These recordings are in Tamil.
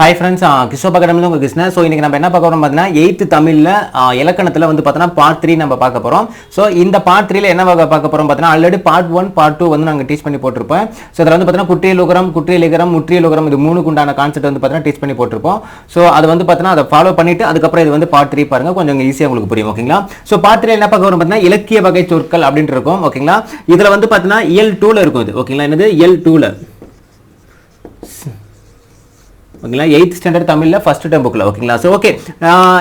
ஹாய் ஃப்ரெண்ட்ஸ் கிஷோப் அகாடமியில் உங்கள் கிருஷ்ணன். ஸோ இன்றைக்கி நம்ம என்ன பார்க்க போகிறோம் பார்த்தீங்கன்னா எயித்து தமிழில் இலக்கணத்தில் வந்து பார்த்தோன்னா பார்ட் த்ரீ நம்ம பார்க்க போகிறோம் ஸோ இந்த பார்ட் த்ரீல என்ன வகை பார்க்க போகிறோம் பார்த்தீங்கன்னா already part one part two வந்து நாங்கள் டீச் பண்ணி போட்டிருப்போம். ஸோ இதில் வந்து பார்த்தீங்கன்னா குற்றியலுகரம் குற்றியலிகரம் முற்றியலுகரம் இது மூணுக்கு உண்டான கான்செப்ட் வந்து பார்த்தீங்கன்னா டீச் பண்ணி போட்டிருப்போம். ஸோ அது வந்து பார்த்தீங்கன்னா அதை ஃபாலோ பண்ணிட்டு அதுக்கப்புறம் இது வந்து பார்ட் த்ரீ பாருங்கள் கொஞ்சம் ஈஸியாக உங்களுக்கு புரியும் ஓகேங்களா ஸோ பார்ட் த்ரீ என்ன பார்க்க வரும் பார்த்தீங்கன்னா இலக்கிய வகை சொற்கள் அப்படின்ட்டு இருக்கும் ஓகேங்களா இதில் வந்து பார்த்தீங்கன்னா இயல் டூவில் இருக்கும் இது ஓகேங்களா என்னது? இயல் டூவில் ஓகேங்களா? எயித் ஸ்டாண்டர்ட் தமிழில் ஃபர்ஸ்ட் டைம் புக்கில் ஓகேங்களா? ஸோ ஓகே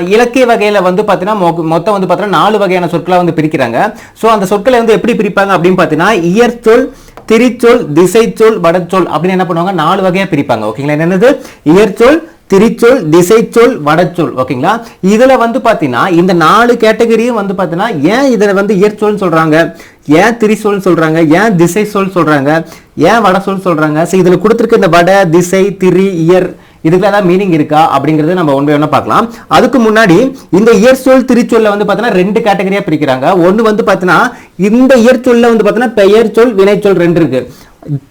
இலக்கிய வகையில் வந்து பார்த்தீங்கன்னா மொ- மொத்தம் வந்து பார்த்தீங்கன்னா நாலு வகையான சொற்களாக வந்து பிரிக்கிறாங்க. ஸோ அந்த சொற்களை வந்து எப்படி பிரிப்பாங்க அப்படின்னு பார்த்தீங்கன்னா இயற்சொல் திரிச்சொல் திசைச்சொல் வடச்சொல் அப்படின்னு என்ன பண்ணுவாங்க? நாலு வகையாக பிரிப்பாங்க. ஓகேங்களா? என்னது? இயற்சொல் திரிச்சொல் திசைச்சொல் வடச்சொல். ஓகேங்களா? இதில் வந்து பார்த்தீங்கன்னா இந்த நாலு கேட்டகரியும் வந்து பார்த்தீங்கன்னா ஏன் இதில் வந்து இயற்சொல்னு சொல்கிறாங்க ஏன் திரிசொல் சொல்கிறாங்க ஏன் திசை சொல் சொல்கிறாங்க ஏன் வடசொல் சொல்கிறாங்க ஸோ இதில் கொடுத்துருக்க இந்த வட திசை திரி இயர் இதுக்கு ஏதாவது மீனிங் இருக்கா அப்படிங்கிறது நம்ம ஒன் பை ஒன்னா பார்க்கலாம். அதுக்கு முன்னாடி இந்த இயற்சொல் திருச்சொல்ல வந்து பார்த்தீங்கன்னா ரெண்டு கேட்டகரியா பிரிக்கிறாங்க. ஒன்று வந்து பார்த்தீங்கன்னா இந்த இயற்சொல்ல வந்து பார்த்தீங்கன்னா பெயர் சொல் வினைச்சொல் ரெண்டு இருக்கு.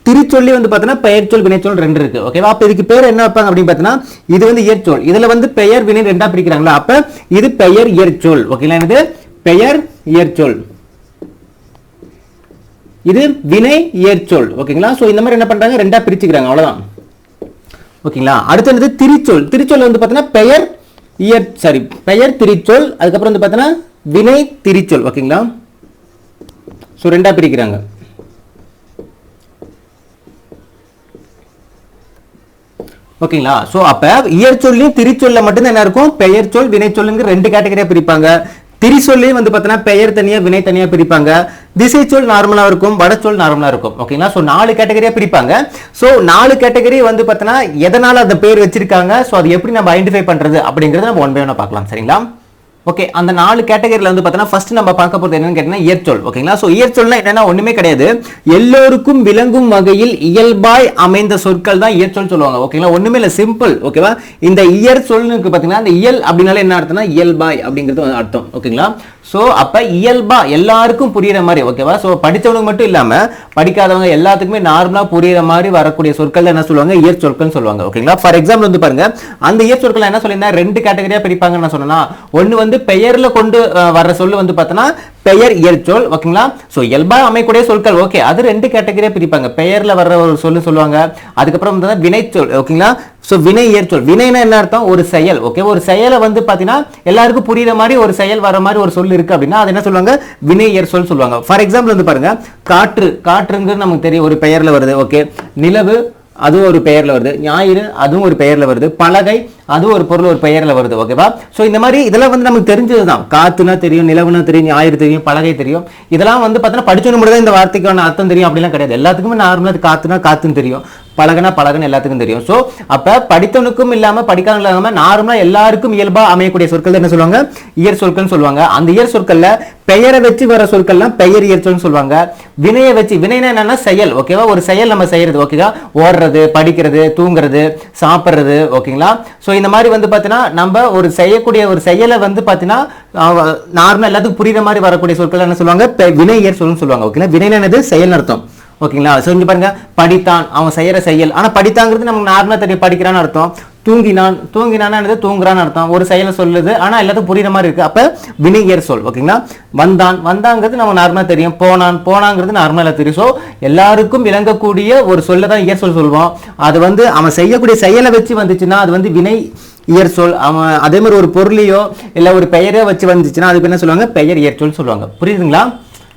திருச்சொல்லி வந்து பார்த்தீங்கன்னா பெயர் சொல் வினைச்சொல் ரெண்டு இருக்கு. ஓகேவா அப்போ இதுக்கு பேர் என்ன வைப்பாங்க அப்படின்னு பார்த்தீங்கன்னா இது வந்து இயற்சொல் இதுல வந்து பெயர் வினை ரெண்டா பிரிக்கிறாங்களா? அப்ப இது பெயர் இயற்சொல் ஓகேங்களா இது பெயர் இயற்சொல் இது வினை இயற்சொல் ஓகேங்களா ஸோ இந்த மாதிரி என்ன பண்றாங்க? ரெண்டா பிரிச்சுக்கிறாங்க. அவ்வளவுதான். ஓகேங்களா? அடுத்து என்னது? திருச்சொல். திருச்சொல் வந்து பார்த்தீங்கன்னா பெயர் இயற் சாரி பெயர் திருச்சொல் அதுக்கப்புறம் வந்து பார்த்தீங்கன்னா வினை திருச்சொல். ஓகேங்களா? ஸோ ரெண்டாக பிரிக்கிறாங்க. ஓகேங்களா? ஸோ அப்போ இயற்சொல்லையும் திருச்சொல்ல மட்டும்தான் என்ன இருக்கும்? பெயர் சொல் வினை சொல்லுங்க ரெண்டு கேட்டகரியாக பிரிப்பாங்க. திரிசொல்லே வந்து பார்த்தீங்கன்னா பெயர் தனியாக வினை தனியாக பிரிப்பாங்க. திசை சொல் இருக்கும் வடச்சொல் நார்மலாக இருக்கும். ஓகேங்களா ஸோ நாலு கேட்டகரியாக பிரிப்பாங்க. ஸோ நாலு கேட்டகரி வந்து பார்த்தீங்கன்னா எதனால் அந்த பேர் வச்சிருக்காங்க? ஸோ அது எப்படி நம்ம ஐடென்டிஃபை பண்ணுறது அப்படிங்கறத நம்ம ஒன் பை ஒன்னாக பார்க்கலாம். சரிங்களா? ஓகே அந்த நாலு கேட்டகரியில வந்து பார்த்தீங்கன்னா ஃபர்ஸ்ட் நம்ம பார்க்க போகிறது என்னன்னு கேட்டீங்கன்னா இயற்சொல் ஓகேங்களா ஸோ இயற்சொல்னா என்னன்னா ஒன்றுமே கிடையாது. எல்லோருக்கும் விளங்கும் வகையில் இயல்பாய் அமைந்த சொற்கள் தான் இயற்சொல் சொல்லுவாங்க ஓகேங்களா ஒன்றுமே இல்லை சிம்பிள் ஓகேவா இந்த இயற் சொல்லுக்கு பார்த்தீங்கன்னா அந்த இயல் அப்படின்னால என்ன அர்த்தம்னா இயல்பாய் அப்படிங்கிறது அர்த்தம் ஓகேங்களா ஸோ அப்போ இயல்பா எல்லாருக்கும் புரியுற மாதிரி ஓகேவா ஸோ படித்தவனுக்கு மட்டும் இல்லாமல் படிக்காதவங்க எல்லாத்துக்குமே நார்மலாக புரியுற மாதிரி வரக்கூடிய சொற்கள் என்ன சொல்லுவாங்க? இயற் சொற்கள்னு சொல்லுவாங்க ஓகேங்களா ஃபார் எக்ஸாம்பிள் வந்து பாருங்க அந்த இயற் சொற்கள் என்ன சொல்லியிருந்தா ரெண்டு கேட்டகரியாக பிரிப்பாங்கன்னு நான் சொன்னா ஒன்று வந்து பெயரில் கொண்டு வர்ற சொல்லு வந்து பார்த்தோன்னா பெயர் இயற்சொல் ஓகேங்களா? ஸோ இயல்பாக அமைக்கூடிய சொற்கள் ஓகே. அது ரெண்டு கேட்டகரியாக பிரிப்பாங்க. பெயரில் வர்ற ஒரு சொல்லு சொல்லுவாங்க. அதுக்கப்புறம் வந்து வினைச்சொல் ஓகேங்களா? ஸோ வினை இயற்சொல் வினைனா என்ன அர்த்தம்? ஒரு செயல் ஓகே. ஒரு செயலை வந்து பார்த்தீங்கன்னா எல்லாருக்கும் புரியுற மாதிரி ஒரு செயல் வர மாதிரி ஒரு சொல் இருக்கு அப்படின்னா அது என்ன சொல்லுவாங்க? வினை இயற்சொல் சொல்லுவாங்க. ஃபார் எக்ஸாம்பிள் வந்து பாருங்க காற்று. காற்றுங்கிறது நமக்கு தெரியும் ஒரு பெயரில் வருது ஓகே. நிலவு அதுவும் ஒரு பெயர்ல வருது. ஞாயிறு அதுவும் ஒரு பெயர்ல வருது. பலகை அதுவும் ஒரு பொருள் ஒரு பெயர்ல வருது. ஓகேவா சோ இந்த மாதிரி இதெல்லாம் வந்து நமக்கு தெரிஞ்சதுதான். காத்துனா தெரியும் நிலவுனா தெரியும் ஞாயிறு தெரியும் பலகை தெரியும். இதெல்லாம் வந்து பார்த்தீங்கன்னா படிச்சவங்க மட்டும் தான் இந்த வார்த்தைக்கான அர்த்தம் தெரியும் அப்படிலாம் கிடையாது. எல்லாத்துக்குமே நார்மலா காத்துனா காத்துன்னு தெரியும். பழகுனா பழகுன்னு எல்லாத்துக்கும் தெரியும். ஸோ அப்போ படித்தவனுக்கும் இல்லாமல் படிக்காதவங்களும் இல்லாமல் நார்மலாக எல்லாருக்கும் இயல்பாக அமையக்கூடிய சொற்கள் என்ன சொல்லுவாங்க? இயற் சொற்கள்னு சொல்லுவாங்க. அந்த இயற் சொற்களில் பெயரை வச்சு வர சொற்கள்லாம் பெயர் இயற்சல்னு சொல்லுவாங்க. வினையை வச்சு வினைனா என்னன்னா செயல் ஓகேவா ஒரு செயல் நம்ம செய்யறது ஓகேவா ஓடுறது படிக்கிறது தூங்குறது சாப்பிட்றது ஓகேங்களா ஸோ இந்த மாதிரி வந்து பார்த்தீங்கன்னா நம்ம ஒரு செய்யக்கூடிய ஒரு செயலை வந்து பார்த்தீங்கன்னா நார்மலாக எல்லாத்துக்கும் புரியுற மாதிரி வரக்கூடிய சொற்கள் என்ன சொல்லுவாங்க? பெ- வினை இயற்சல்னு சொல்லுவாங்க ஓகேங்களா வினை என்னது? செயல் அர்த்தம். ஓகேங்களா? ஸோ இங்கே பாருங்கள் படித்தான். அவன் செய்கிற செயல். ஆனால் படித்தாங்கிறது நமக்கு நார்மலாக தெரியும். படிக்கிறான்னு அர்த்தம். தூங்கினான். தூங்கினானா என்னது? தூங்குறான்னு அர்த்தம். ஒரு செயலை சொல்லுது. ஆனால் எல்லாத்துக்கும் புரியுற மாதிரி இருக்குது அப்போ வினையர் சொல். ஓகேங்களா? வந்தான். வந்தாங்கிறது நம்ம நார்மலாக தெரியும். போனான். போனாங்கிறது நார்மலாக தெரியும். ஸோ எல்லாருக்கும் விளங்கக்கூடிய ஒரு சொல்ல தான் இயர் சொல் சொல்லுவோம் அது வந்து அவன் செய்யக்கூடிய செயலை வச்சு வந்துச்சுன்னா அது வந்து வினை இயர் சொல். அவன் அதே மாதிரி ஒரு பொருளையோ இல்லை ஒரு பெயரோ வச்சு வந்துச்சுன்னா அதுக்கு என்ன சொல்லுவாங்க? பெயர் இயற்சொல் சொல்லுவாங்க. புரியுதுங்களா?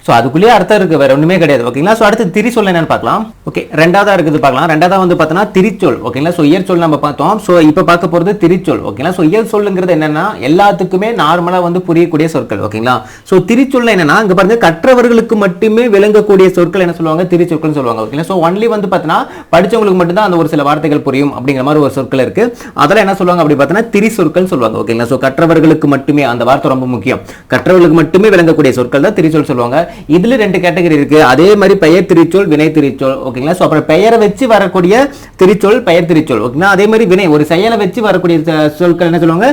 ஸோ அதுக்குள்ளேயே அர்த்தம் இருக்கு வேற ஒன்றுமே கிடையாது ஓகேங்களா ஸோ அடுத்து திரிசொல் என்னன்னு பார்க்கலாம். ஓகே ரெண்டாவதாக இருக்குது பார்க்கலாம். ரெண்டாவதாக வந்து பார்த்தோன்னா திரிச்சொல் ஓகேங்களா ஸோ இயற்சொல் நம்ம பார்த்தோம். ஸோ இப்போ பார்க்க போகிறது திரிச்சொல் ஓகேங்களா ஸோ இயற் சொல்லுங்கிறது என்னன்னா எல்லாத்துக்குமே நார்மலாக வந்து புரியக்கூடிய சொற்கள் ஓகேங்களா ஸோ திரிச்சொல் என்னன்னா இங்கே பாருங்க கற்றவர்களுக்கு மட்டுமே விளங்கக்கூடிய சொற்கள் என்ன சொல்லுவாங்க? திரிச்சொற்கள்னு சொல்லுவாங்க ஓகேங்களா ஸோ ஒன்லி வந்து பார்த்தீங்கன்னா படிச்சவங்களுக்கு மட்டும்தான் அந்த ஒரு சில வார்த்தைகள் புரியும் அப்படிங்கிற மாதிரி ஒரு சொற்கள் இருக்கு. அதெல்லாம் என்ன சொல்லுவாங்க அப்படி பார்த்தீங்கன்னா திரி சொற்கள் சொல்லுவாங்க ஓகேங்களா ஸோ கற்றவர்களுக்கு மட்டுமே அந்த வார்த்தை ரொம்ப முக்கியம். கற்றவர்களுக்கு மட்டுமே விளங்கக்கூடிய சொற்கள் தான் திரிச்சொல் சொல்லுவாங்க. இதுல ரெண்டு கேட்டகரி இருக்கு. அதே மாதிரி பெயர் திருச்சொல் வினை திருச்சொல். ஓகேங்களா ஸோ அப்புறம் பெயரை வச்சு வரக்கூடிய திருச்சொல் பெயர் திருச்சொல். ஓகேங்களா அதே மாதிரி வினை ஒரு செயலை வச்சு வரக்கூடிய சொற்கள் என்ன சொல்லுவாங்க?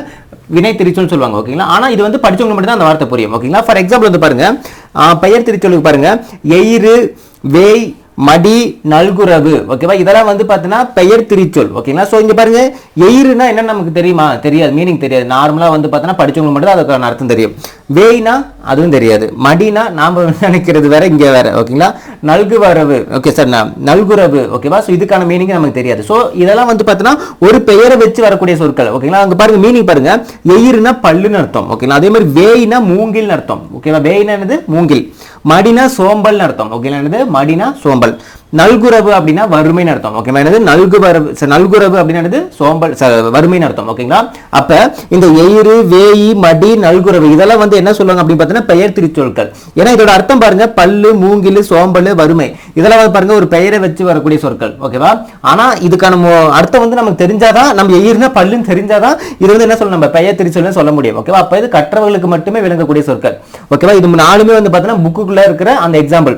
வினை திரிச்சொல் சொல்லுவாங்க. ஓகேங்களா ஆனால் இது வந்து படிச்சவங்க மட்டும் தான் அந்த வார்த்தை புரியும். ஓகேங்களா ஃபார் எக்ஸாம்பிள் வந்து பாருங்க. பெயர் திருச்சொலுக்கு பாருங்க. எயிறு வேய் மடி நல்குறவு. ஓகேவா இதெல்லாம் வந்து பார்த்தீங்கன்னா பெயர் திருச்சொல். ஓகேங்களா ஸோ இங்க பாருங்க. எயிருனா என்ன நமக்கு தெரியுமா? தெரியாது. மீனிங் தெரியாது. நார்மலாக வந்து பார்த்தோன்னா படிச்சவங்களுக்கு மட்டும் தான் அதுக்கான அர்த்தம் தெரியும். வேய்னா அதுவும் தெரியாது. மடினா நாம் நினைக்கிறது வேற இங்கே வேற. ஓகேங்களா நல்கு வரவு ஓகே சார் நல்குறவு. ஓகேவா ஸோ இதுக்கான மீனிங் நமக்கு தெரியாது. ஸோ இதெல்லாம் வந்து பார்த்தோன்னா ஒரு பெயரை வச்சு வரக்கூடிய சொற்கள். ஓகேங்களா அங்கே பாருங்க மீனிங் பாருங்க. எயிருனா பல்லுன்னு அர்த்தம். ஓகேங்களா அதே மாதிரி வேய்னா மூங்கில்னு அர்த்தம். ஓகேவா வேய்னா என்னது? மூங்கில். மடினா சோம்பல்னு அர்த்தம். ஓகேங்களா என்னது? மடினா சோம்பல். நல்குறவு அப்படின்னா வறுமைன்னு அர்த்தம் ஓகேவா என்னது? நல்குவரவு நல்குறவு அப்படின்னா என்னது? சோம்பல் ச- வறுமைன்னு அர்த்தம் ஓகேங்களா அப்ப இந்த எயிறு வேயி மடி நல்குறவு இதெல்லாம் வந்து என்ன சொல்லுவாங்க அப்படின்னு பார்த்தீங்கன்னா பெயர் திருச்சொற்கள். ஏன்னா இதோட அர்த்தம் பாருங்க பல்லு மூங்கில் சோம்பல் வறுமை. இதெல்லாம் வந்து பாருங்க ஒரு பெயரை வச்சு வரக்கூடிய சொற்கள் ஓகேவா ஆனா இதுக்கான அர்த்தம் வந்து நமக்கு தெரிஞ்சாதான் நம்ம எயிர்னா பல்லுன்னு தெரிஞ்சாதான் இது வந்து என்ன சொல்லணும் நம்ம பெயர் திருச்சொல்னு சொல்ல முடியும் ஓகேவா அப்ப இது கற்றவர்களுக்கு மட்டுமே விளங்கக்கூடிய சொற்கள் ஓகேவா இது நாலுமே வந்து பார்த்தீங்கன்னா புக்குக்குள்ள இருக்கிற அந்த எக்ஸாம்பிள்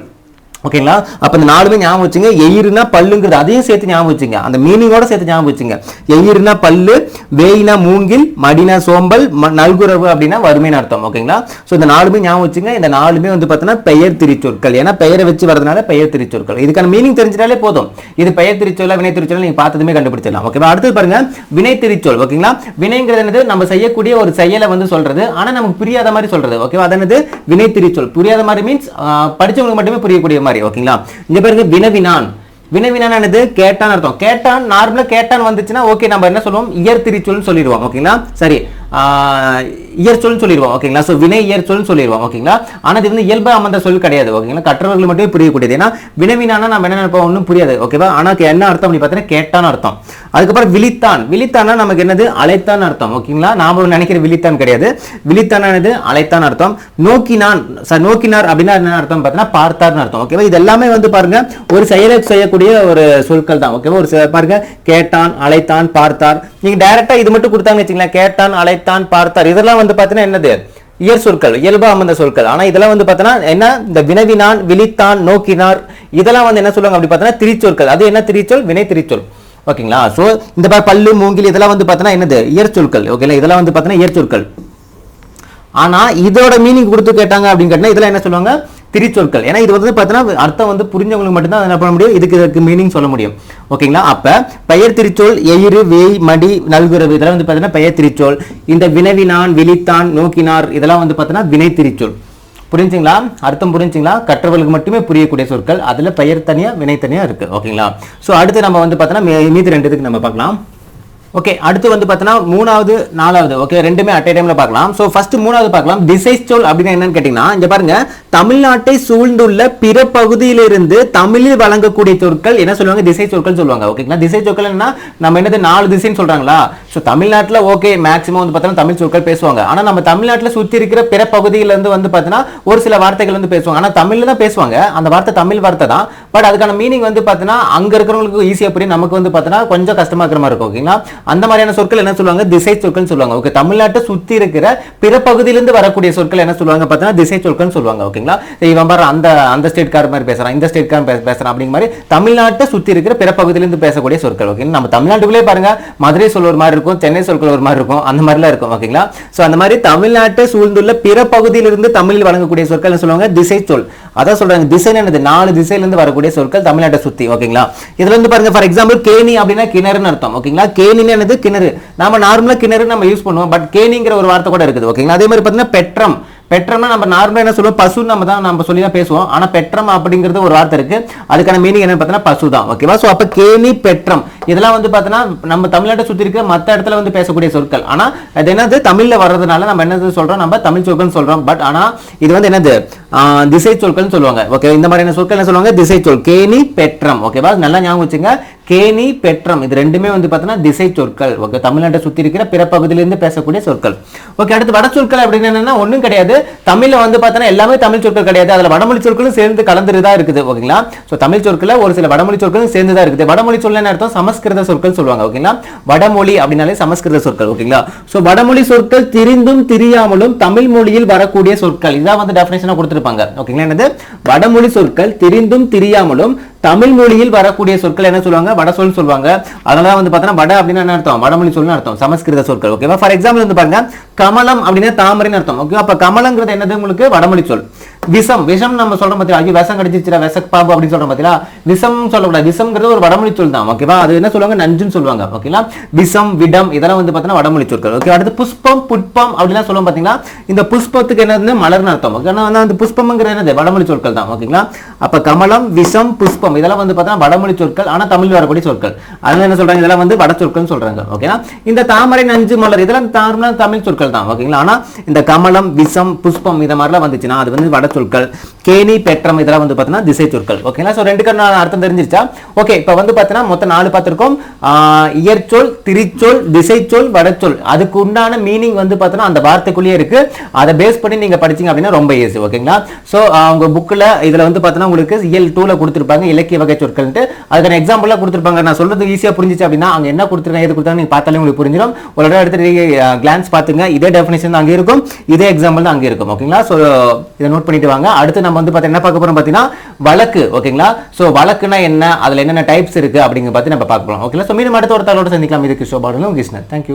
ஓகேங்களா? அப்போ இந்த நாலுமே ஞாபகம் வச்சுங்க. எயிர்னா பல்லுங்கிறது அதையும் சேர்த்து ஞாபகம் வச்சுங்க. அந்த மீனிங்கோட சேர்த்து ஞாபகம் வச்சுங்க. எயிர்னா பல்லு வேயினா மூங்கில் மடினா சோம்பல் நல்குறவு அப்படின்னா வறுமைன்னு அர்த்தம். ஓகேங்களா? ஸோ இந்த நாலுமே ஞாபகம் வச்சுங்க. இந்த நாலுமே வந்து பார்த்தீங்கன்னா பெயர் திருச்சொற்கள். ஏன்னா பெயரை வச்சு வரதுனால பெயர் திருச்சொற்கள். இதுக்கான மீனிங் தெரிஞ்சிட்டாலே போதும். இது பெயர் திருச்சொல்லா வினை திருச்சொல்லா நீங்கள் பார்த்ததுமே கண்டுபிடிச்சிடலாம். ஓகேவா? அடுத்தது பாருங்க. வினை திருச்சொல். ஓகேங்களா? வினைங்கிறது என்னது? நம்ம செய்யக்கூடிய ஒரு செயலை வந்து சொல்றது. ஆனா நமக்கு புரியாத மாதிரி சொல்றது. ஓகேவா? அது என்னது? வினை திருச்சொல். புரியாத மாதிரி மீன்ஸ் படிச்சவங்களுக்கு மட்டுமே புரியக்கூடிய மாதிரி ஓகேங்களா? இங்க பாருங்க வினவினான். வினவினான் என்னது? கேட்டான் அர்த்தம். கேட்டான் நார்மலா கேட்டான் வந்துச்சுன்னா ஓகே நம்ம என்ன சொல்லுவோம்? இயற்திரிச்சொல்னு சொல்லிடுவோம் ஓகேங்களா? சரி. ஆஹ், சொல் சொல்லிடுவோம் ஓகேங்களா? ஸோ வினை இயற் சொல் சொல்லிடுவோம் ஓகேங்களா? ஆனால் இது வந்து இயல்பாக அமர்ந்த சொல் கிடையாது ஓகேங்களா? கற்றவர்கள் மட்டுமே புரியக்கூடியது. ஏன்னா வினவினானா நம்ம என்ன நினைப்போம்? ஒன்றும் புரியாது ஓகேவா? ஆனால் என்ன அர்த்தம் அப்படி பார்த்தீங்கன்னா கேட்டான் அர்த்தம். அதுக்கப்புறம் விழித்தான். விழித்தானா நமக்கு என்னது? அழைத்தான் அர்த்தம் ஓகேங்களா? நாம நினைக்கிற விழித்தான் கிடையாது. விழித்தானது அழைத்தான் அர்த்தம். நோக்கினான் சார் நோக்கினார் அப்படின்னா என்ன அர்த்தம் பார்த்தீங்கன்னா பார்த்தார்னு அர்த்தம் ஓகேவா? இது எல்லாமே வந்து பாருங்க ஒரு செயலை செய்யக்கூடிய ஒரு சொற்கள் தான் ஓகேவா? ஒரு சில- பாருங்க கேட்டான் அழைத்தான் பார்த்தார். நீங்க டைரக்டா இது மட்டும் கொடுத்தாங்க வச்சுங்களேன் கேட்டான் அழைத்தான் பார்த்தார். இதெல்லாம் வந்து பார்த்தீங்கன்னா என்னது? இயற் சொற்கள் இயல்பா அமர்ந்த சொற்கள். ஆனால் இதெல்லாம் வந்து பார்த்தீங்கன்னா என்ன? இந்த வினவினான் விழித்தான் நோக்கினார். இதெல்லாம் வந்து என்ன சொல்லுவாங்க? அப்படி பார்த்தீங்கன்னா திரிச்சொற்கள். அது என்ன திரிச்சொல்? வினை திரிச்சொல். ஓகேங்களா? ஸோ இந்த மாதிரி பல்லு மூங்கில் இதெல்லாம் வந்து பார்த்தீங்கன்னா என்னது? இயற்சொற்கள் ஓகேங்களா? இதெல்லாம் வந்து பார்த்தீங்கன்னா இயற்சொற்கள் ஆனால் இதோட மீனிங் கொடுத்து கேட்டாங்க அப்படின்னு கேட்டால் இதெல்லாம் என்ன சொல்லுவாங்க? திரிச்சொற்கள். ஏன்னா இது வந்து பார்த்தீங்கன்னா அர்த்தம் வந்து புரிஞ்சவங்களுக்கு மட்டும்தான் என்ன பண்ண முடியும்? இதுக்கு இதுக்கு மீனிங் சொல்ல முடியும். ஓகேங்களா? அப்போ பெயர் திருச்சொல் எயிறு வேய் மடி நல்குறவு. இதெல்லாம் வந்து பார்த்தீங்கன்னா பெயர் திருச்சொல். இந்த வினவினான் விழித்தான் நோக்கினார். இதெல்லாம் வந்து பார்த்தீங்கன்னா வினை திருச்சொல். புரிஞ்சுங்களா? அர்த்தம் புரிஞ்சுங்களா? கற்றவர்களுக்கு மட்டுமே புரியக்கூடிய சொற்கள். அதில் பெயர் தனியாக வினை தனியாக இருக்குது ஓகேங்களா? ஸோ அடுத்து நம்ம வந்து பார்த்தோன்னா மீதி ரெண்டு இதுக்கு நம்ம பார்க்கலாம். ஓகே அடுத்து வந்து பார்த்தோன்னா மூணாவது நாலாவது. ஓகே ரெண்டுமே அட் டைமில் பார்க்கலாம். ஸோ ஃபர்ஸ்ட் மூணாவது பார்க்கலாம். திசை சொல் அப்படின்னா என்னன்னு கேட்டிங்கன்னா இங்கே பாருங்க தமிழ்நாட்டை சூழ்ந்துள்ள பிற பகுதியிலிருந்து தமிழில் வழங்கக்கூடிய சொற்கள் என்ன சொல்லுவாங்க? திசை சொற்கள் சொல்லுவாங்க. ஓகேங்களா திசை சொற்கள்னா நம்ம என்னது? நாலு திசைன்னு சொல்கிறாங்களா ஸோ தமிழ்நாட்டில் ஓகே மேக்ஸிமம் வந்து பார்த்தோன்னா தமிழ் சொற்கள் பேசுவாங்க. ஆனால் நம்ம தமிழ்நாட்டில் சுற்றி இருக்கிற பிற பகுதியிலேருந்து வந்து பார்த்தீங்கன்னா ஒரு சில வார்த்தைகள் வந்து பேசுவாங்க. ஆனால் தமிழில் தான் பேசுவாங்க. அந்த வார்த்தை தமிழ் வார்த்தை தான். பட் அதுக்கான மீனிங் வந்து பார்த்தீங்கன்னா அங்கே இருக்கிறவங்களுக்கு ஈஸியாக புரியும். நமக்கு வந்து பார்த்தீங்கன்னா கொஞ்சம் கஷ்டமா இருக்கிற மாதிரி இருக்கும். ஓகேங்களா அந்த மாதிரியான சொற்கள் என்ன சொல்லுவாங்க? திசை சொற்கள் சொல்லுவாங்க. ஓகே தமிழ்நாட்டை சுத்தி இருக்கிற பிற பகுதியிலிருந்து வரக்கூடிய சொற்கள் என்ன சொல்லுவாங்க பார்த்தீங்கன்னா திசை சொற்கள் சொல்லுவாங்க. ஓகேங்களா இவன் பாரு அந்த அந்த ஸ்டேட்கார மாதிரி பேசுறான் இந்த ஸ்டேட்காரன் பே- பேசுறான் அப்படிங்கிற மாதிரி தமிழ்நாட்டை சுத்தி இருக்கிற பிற பகுதியிலிருந்து பேசக்கூடிய சொற்கள். ஓகே நம்ம தமிழ்நாட்டுக்குள்ளே பாருங்க மதுரை சொல் ஒரு மாதிரி இருக்கும் சென்னை சொற்கள் ஒரு மாதிரி இருக்கும் அந்த மாதிரிலாம் இருக்கும். ஓகேங்களா சோ அந்த மாதிரி தமிழ்நாட்டை சூழ்ந்துள்ள பிற பகுதியிலிருந்து தமிழில் வழங்கக்கூடிய சொற்கள் என்ன சொல்லுவாங்க? திசை சொல். அதான் சொல்றாங்க திசை என்னது? நாலு திசையில இருந்து வரக்கூடிய சொற்கள் தமிழ்நாட்டை சுத்தி. ஓகேங்களா இதுல இருந்து பாருங்க ஃபார் எக்ஸாம்பிள் கேணி அப்படின்னா கிணறுன்னு அர்த்தம். ஓகேங்களா கேணின்னு என்னது? கிணறு. நாம நார்மலாக கிணறு நம்ம யூஸ் பண்ணுவோம். பட் கேணிங்கிற ஒரு வார்த்தை கூட இருக்குது. ஓகேங்களா அதே மாதிரி பார்த்தீங்கன்னா பெட்ரம் பெற்றம்னா நம்ம நார்மலா என்ன சொல்லுவோம்? பசுன்னு நம்ம தான் நம்ம சொல்லி தான் பேசுவோம். ஆனால் பெட்ரம் அப்படிங்கிறது ஒரு வார்த்தை இருக்கு. அதுக்கான மீனிங் என்ன பார்த்தீங்கன்னா பசு தான். ஓகேவா சோ அப்போ கேணி பெற்றம். இதெல்லாம் வந்து பார்த்தீங்கன்னா நம்ம தமிழ்நாட்டை சுற்றி இருக்கிற மற்ற இடத்துல வந்து பேசக்கூடிய சொற்கள். ஆனா அது என்னது? தமிழ்ல வர்றதுனால நம்ம என்னது சொல்றோம்? நம்ம தமிழ் சொற்கள்னு சொல்றோம். பட் ஆனா இது வந்து என்னது? ஆஹ், திசை சொற்கள்னு சொல்லுவாங்க. ஓகே இந்த மாதிரியான சொற்கள் என்ன சொல்லுவாங்க? திசை சொல். கேணி பெற்றம். ஓகேவா நல்லா ஞாபகம் வச்சுங்க கேணி பெற்றம் இது ரெண்டுமே வந்து பார்த்தீங்கன்னா திசை சொற்கள். ஓகே தமிழ்நாட்டை சுற்றி இருக்கிற பிற பகுதியிலேருந்து பேசக்கூடிய சொற்கள். ஓகே அடுத்து வட சொற்கள் அப்படின்னு என்னன்னா ஒன்றும் கிடையாது. தமிழில் வந்து பார்த்தீங்கன்னா எல்லாமே தமிழ் சொற்கள் கிடையாது. அதில் வடமொழி சொற்களும் சேர்ந்து தான் இருக்குது ஓகேங்களா? ஸோ தமிழ் சொற்களில் ஒரு சில வடமொழி சொற்களும் சேர்ந்து தான் இருக்குது. வடமொழி சொல்ல அர்த்தம்? சமஸ்கிருத சொற்கள் சொல்லுவாங்க ஓகேங்களா? வடமொழி அப்படின்னாலே சமஸ்கிருத சொற்கள் ஓகேங்களா? ஸோ வடமொழி சொற்கள் திரிந்தும் திரியாமலும் தமிழ் மொழியில் வரக்கூடிய சொற்கள். இதான் வந்து டெஃபினேஷனாக கொடுத்துருப்பாங்க ஓகேங்களா? என்னது? வடமொழி சொற்கள் திரிந்தும் திரியாமலும் தமிழ் மொழியில் வரக்கூடிய சொற்கள் என்ன சொல்லுவாங்க? வட சொல் சொல்லுவாங்க. அதனால வந்து பார்த்தோன்னா வட அப்படின்னு என்ன அர்த்தம்? வடமொழி சொல்லுன்னு அர்த்தம். சமஸ்கிருத சொற்கள். ஓகேவா ஃபார் எக்ஸாம்பிள் வந்து பாருங்க கமலம் அப்படின்னா தாமரைன்னு அர்த்தம். ஓகே அப்ப கமலங்கிறது என்னது உங்களுக்கு? வடமொழி சொல். விஷம் விஷம் நம்ம சொல்ற மாதிரி ஐயோ விஷம் கடிச்சிச்சுடா விஷ பாம்பு அப்படின்னு சொல்ற மாதிரி விஷம் சொல்லக்கூடாது. விஷம்ங்கிறது ஒரு வடமொழி சொல் தான் ஓகேவா அது என்ன சொல்லுவாங்க? நஞ்சுன்னு சொல்லுவாங்க ஓகேங்களா விஷம் விடம் இதெல்லாம் வந்து பார்த்தீங்கன்னா வடமொழி சொற்கள் ஓகே அடுத்து புஷ்பம் புட்பம் அப்படிலாம் சொல்லுவோம் பார்த்தீங்களா இந்த புஷ்பத்துக்கு என்னது மலர்னு அர்த்தம் ஓகேனா வந்து அந்த புஷ்பம்ங்கிற என்னது? வடமொழி சொற்கள் தான் ஓகேங்களா அப்ப கமலம் விஷம் புஷ்பம் இதெல்லாம் வந்து பார்த்தீங்கன்னா வடமொழி சொற்கள் ஆனா தமிழ் வரக்கூடிய சொற்கள். அதனால என்ன சொல்றாங்க? இதெல்லாம் வந்து வட சொற்கள்னு சொல்றாங்க ஓகேனா இந்த தாமரை நஞ்சு மலர் இதெல்லாம் தாமரை தமிழ் சொற்கள் தான் ஓகேங்களா ஆனா இந்த கமலம் விஷம் புஷ்பம் இந்த மாதிரிலாம் வந்துச்சுன்னா அது வந்து வட சொற்கள் கேணி பெற்றம் இதெல்லாம் வந்து பார்த்தீங்கன்னா திசை சொற்கள் ஓகேங்களா ஸோ ரெண்டு கண்ணு அர்த்தம் தெரிஞ்சிருச்சா? ஓகே இப்போ வந்து பார்த்தீங்கன்னா மொத்தம் நாலு பார்த்துருக்கோம். இயற்சொல் திரிச்சொல் திசைச்சொல் வடச்சொல். அதுக்கு உண்டான மீனிங் வந்து பார்த்தீங்கன்னா அந்த வார்த்தைக்குள்ளேயே இருக்கு. அதை பேஸ் பண்ணி நீங்க படிச்சீங்க அப்படின்னா ரொம்ப ஈஸி ஓகேங்களா ஸோ அவங்க புக்கில் இதுல வந்து பார்த்தீங்கன்னா உங்களுக்கு இயல் டூல கொடுத்துருப்பாங்க இலக்கிய வகை சொற்கள்ட்டு அதுக்கான எக்ஸாம்பிளாக கொடுத்துருப்பாங்க. நான் சொல்றது ஈஸியாக புரிஞ்சிச்சு அப்படின்னா அங்க என்ன கொடுத்துருக்காங்க எது கொடுத்தாங்க நீங்க பார்த்தாலே உங்களுக்கு புரிஞ்சிடும் ஒரு இடம் எடுத்து கிளான்ஸ் பார்த்துங்க. இதே டெஃபினேஷன் தான் அங்கே இருக்கும். இதே எக்ஸாம்பிள் தான் அங்கே இருக்கும் ஓகேங்களா ஸோ இதை நோட் பண்ணிட்டு வாங்க அடுத்து நம்ம வந்து பார்த்தீங்கன்னா என்ன பார்க்க போறோம் பார்த்தீங்கன்னா வழக்கு ஓகேங்களா? ஸோ வழக்குனா என்ன? அதுல என்னென்ன டைப்ஸ் இருக்கு அப்படிங்கிற பார்த்து நம்ம பார்க்க போறோம். ஓகேங்களா ஸோ மீண்டும் அடுத்த ஒரு தகவலோட சந்திக்கலாம். இது கிருஷ்ணபாடலும் கிருஷ்ணன். தேங்க்யூ